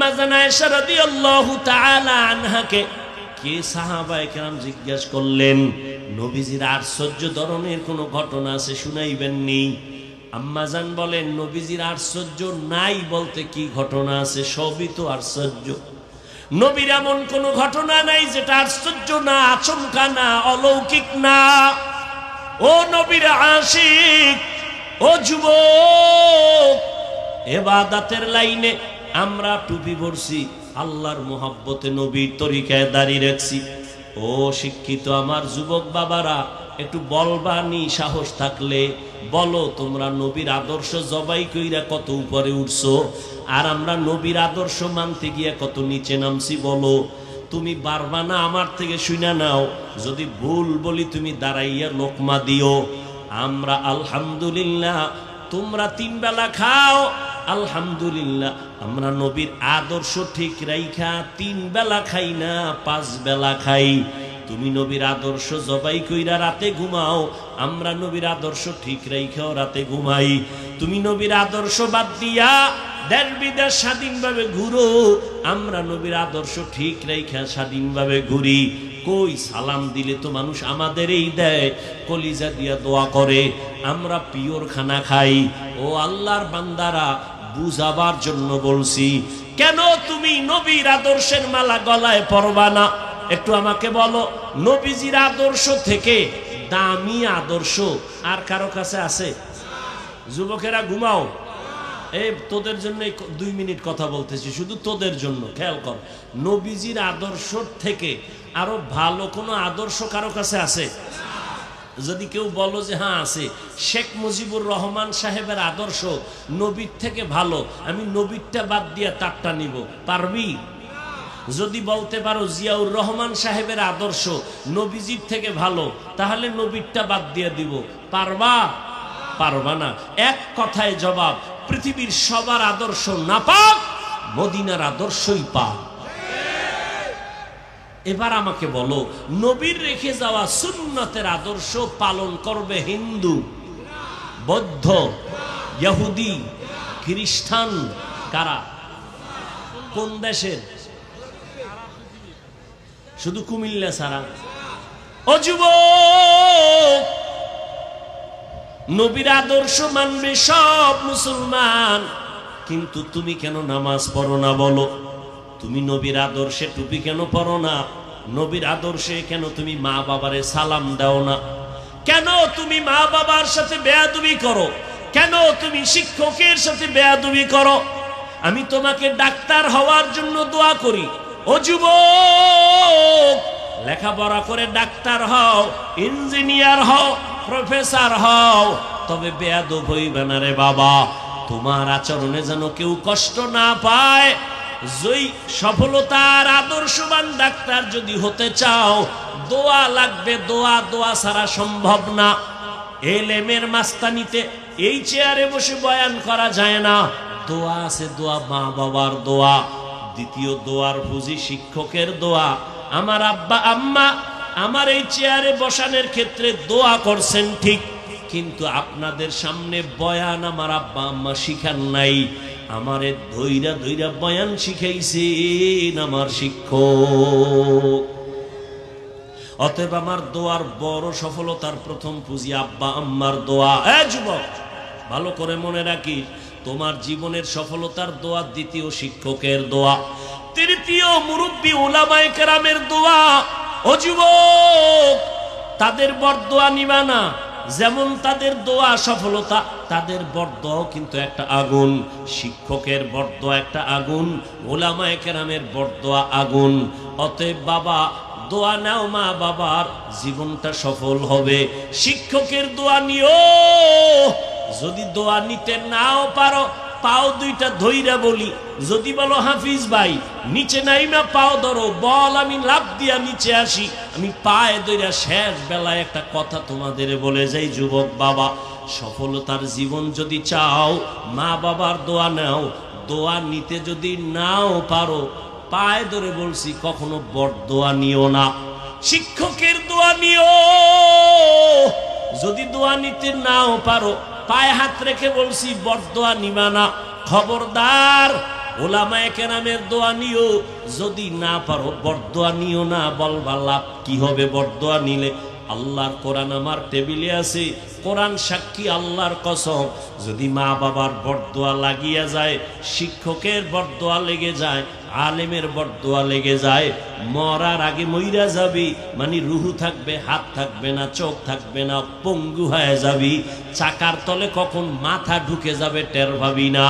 আম্মা জানায়সা রাদিয়াল্লাহু তাআলা আনহাকে কে সাহাবায়ে কেরাম জিজ্ঞেস করলেন, নবীজির আশ্চর্য ধরনের কোনো ঘটনা আছে শুনাইবেননি আম্মাজান বলেন, নবীজির আশ্চর্য নাই বলতে কি ঘটনা আছে সবই তো আশ্চর্য। নবীর এমন কোন ঘটনা নাই যেটা আশ্চর্য না, আচমকা না, অলৌকিক না। ও নবীর আশিক, ও যুবক, এবাদাতের লাইনে আমরা টুপি পরছি, আল্লাহর মোহাব্বতে নবীর তরিকায় দাঁড়িয়ে রাখছি। ও শিক্ষিত আমার যুবক বাবারা, একটু বলবানি সাহস থাকলে বলো তোমরা নবীর আদর্শ জবাই কইরা কত উপরে উঠছো? আর আমরা নবীর আদর্শ মানতে গিয়ে কত নিচে নামছি বলো? তুমি বারবা না আমার থেকে শুনে নাও, যদি ভুল বলি তুমি দাঁড়াইয়া লোকমা দিও। আমরা আলহামদুলিল্লাহ, তোমরা তিন বেলা খাও আলহামদুলিল্লাহ, আমরা নবীর আদর্শ ঠিক রাইখা তিন বেলা খাই না, পাঁচ বেলা খাই। তুমি নবীর আদর্শ জবাই কইরা রাতে ঘুমাও, আমরা নবীর আদর্শ ঠিক রাইখাও রাতে ঘুমাই। তুমি নবীর আদর্শ বাদ দিয়া দেশ বিদেশ স্বাধীনভাবে ঘুরো, আমরা নবীর আদর্শ ঠিক রেখা স্বাধীনভাবে ঘুরি। কই সালাম দিলে তো মানুষ আমাদেরই দেয়, কলিজা দিয়া দোয়া করে, আমরা পিওর খানা খাই। ও আল্লাহর বান্দারা বুঝাবার জন্য বলছি, কেন তুমি নবীর আদর্শের মালা গলায় পরবা না? একটু আমাকে বলো, নবীজির আদর্শ থেকে দামি আদর্শ আর কারও কাছে আছে? যুবকেরা ঘুমাও। এই তোদের জন্য দুই মিনিট কথা বলতেছি, শুধু তোদের জন্য, খেয়াল কর। নবীজির আদর্শ থেকে আরও ভালো কোনো আদর্শ কারও কাছে আছে? যদি কেউ বলো যে হ্যাঁ আছে। শেখ মুজিবুর রহমান সাহেবের আদর্শ, নবীর থেকে ভালো। আমি নবীরটা বাদ দিয়ে তারটা নিব। পারবি? যদি বলতে পারো জিয়াউর রহমান সাহেবের আদর্শ, নবীজির থেকে ভালো, তাহলে নবীরটা বাদ দিয়ে দিব। পারবা? পারবা না। এক কথায় জবাব, পৃথিবীর সবার আদর্শ না পাক মদিনার আদর্শই পাক। এবার আমাকে বলো, নবীর রেখে যাওয়া সুন্নতের আদর্শ পালন করবে হিন্দু, বৌদ্ধ, ইহুদি, খ্রিস্টান, কারা? কোন দেশের? শুধু কুমিল্লা ছাড়া। যুবক, নবীর আদর্শ মানবে সব মুসলমান, কিন্তু তুমি কেন নামাজ পড়ো না বলো? তুমি নবীর আদর্শে টুপি কেন পড়ো না? নবীর আদর্শে কেন তুমি মা বাবারে সালাম দাও না? কেন তুমি মা বাবার সাথে বেয়াদুবি করো? কেন তুমি শিক্ষকের সাথে বেয়াদুবি করো? আমি তোমাকে ডাক্তার হওয়ার জন্য দোয়া করি। ও যুবক, লেখাপড়া করে ডাক্তার হও, ইঞ্জিনিয়ার হও, প্রফেসর হও। তবে বেয়াদব হইবে না রে বাবা। তোমার আচরণে যেন কেউ কষ্ট না পায়। জয়ী সফলতার আদর্শবান ডাক্তার যদি হতে চাও, দোয়া লাগবে, দোয়া দোয়া ছাড়া সম্ভব না। এলেমের মাস্তানিতে এই চেয়ারে বসে বয়ান করা যায় না। দোয়া আছে, দোয়া মা বাবার দোয়া। দ্বিতীয় দোয়ার পুঁজি শিক্ষকের দোয়া। আমার আব্বা, আম্মা, আমার এই চেয়ারে বসানোর ক্ষেত্রে দোয়া করছেন ঠিক। কিন্তু আপনাদের সামনে বয়ান আমার আব্বা, আম্মা শিখান নাই। আমারে ধৈরা ধৈরা বয়ান শিখাইছেন আমার শিক্ষক। অতএব আমার দোয়ার বড় সফলতার প্রথম পুঁজি আব্বা আম্মার দোয়া। যুবক, ভালো করে মনে রাখিস, তোমার জীবনের সফলতার দোয়া দ্বিতীয় শিক্ষকের দোয়া। তৃতীয় মুরব্বী ওলামায়ে কেরামের দোয়া। ও যুবক, তাদের বরদোয়া নিবা না। যেমন তাদের দোয়া সফলতা, তাদের বর্দ কিন্তু একটা আগুন। শিক্ষকের বর্দ একটা আগুন, ওলামায় কেরামের বর্দ আগুন। অতএব বাবা, দোয়া নাও মা বাবার, জীবনটা সফল হবে। শিক্ষকের দোয়া নিও। যদি দোয়া নিতে নাও পারো পাও দুইটা ধইরা বলি। যদি বলো, হাফিজ ভাই, নিচে নাই নাইমা পাও ধরো, বল, আমি লাভ দিয়া নিচে আসি। আমি পায়ে দইরা শেষ বেলায় একটা কথা তোমাদের বলে যাই, যুবক বাবা। সফলতার জীবন যদি চাও, মা বাবার দোয়া নাও, দোয়া নিতে যদি নাও পারো, পায়ে ধরে বলছি, কখনো বড় দোয়া নিও না। শিক্ষকের দোয়া নিও, যদি দোয়া নিতে নাও পারো পায়ে হাত রেখে বলছি বড় দোয়া নিবা না। খবরদার, ওলামায়ে কেরামের দোয়া নিও। যদি না পারো, বরদোয়া নিও না। বলবা, লাভ কি হবে বরদোয়া নিলে? আল্লাহর কোরআন আমার টেবিলে আছে। কোরআন সাক্ষী আল্লাহর কসম। যদি মা বাবার বরদোয়া লাগিয়া যায়, শিক্ষকের বরদোয়া লেগে যায় আলেমের বরদোয়া লেগে যায়। মরার আগে মইরা যাবি মানে রুহু থাকবে, হাত থাকবে না, চোখ থাকবে না, পঙ্গু হয়ে যাবি। চাকার তলে কখন মাথা ঢুকে যাবে টের ভাবি না।